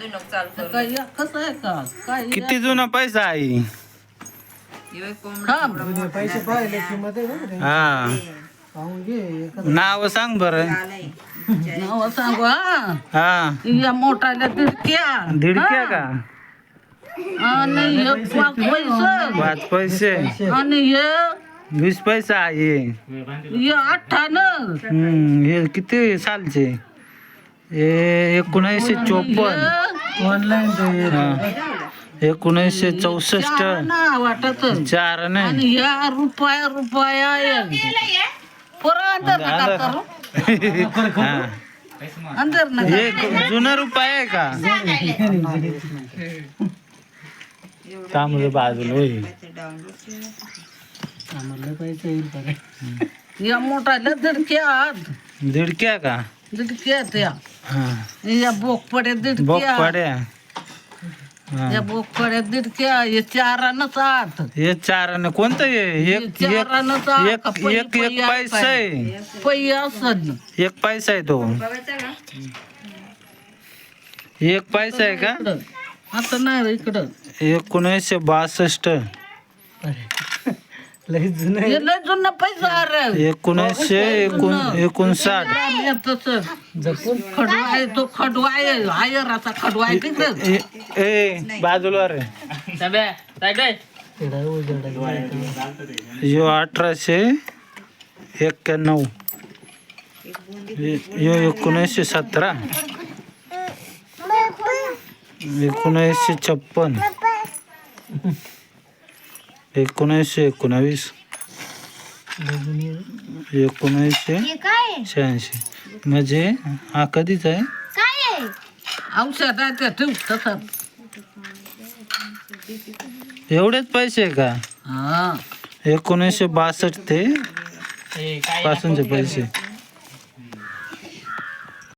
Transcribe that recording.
काय कसं आहे का काय किती जुना पैसा आहे. पैसे पाहिले किंमत. हा नाव सांग बर नाव सांगू हा हा या मोठाल्या दिसक्या दीडक्या का आणि हे पाच पैसे पाच पैसे आणि हे वीस पैसा आहे हे अठ्ठाणं हे किती सालचे हे एकोणीसशे चोपन्न ऑनलाईन ते. एकोणीसशे चौसष्ट. वाटत चार नाही ह्या रुपया रुपया अंदर जुना रुपये आहे का? तांबले बाजूला होय. आम्हाला पैसे येईल बघा. या मोठाल्या दिडक्यात दीडक्या का? दिडक्यात या. हा या बोकपड्या दिडक्या. या बोकपड्या दिडक्या हे चारानं सात हे चार आणि कोणतं हे? एक एक चारानं सात एक एक एक पैसा आहे. पै असं एक पैसा आहे तो. एक पैसा आहे का? आता नाही रे इकडं. एकोणीसशे बासष्ट. लई जुनं आहे. लय जुना पैसा अरे. एकोणीसशे एकोण एकोणसाठ. जपून. खडवा आहे तो खडवा आहे. आयराचा खडवा आहे तिकडं ए- ए बाजूला रे. उजेड. यो अठराशे एक्क्याण्णव. यो एकोणीसशे सतरा. एकोणीसशे छप्पन. एकोणीसशे एकोणावीस. एकोणीसशे शहाऐंशी म्हणजे हा कधीच आहे औषध आहे ते ठेव तसं एवढेच पैसे आहे का हा एकोणीसशे बासष्ट ते पासूनचे पैसे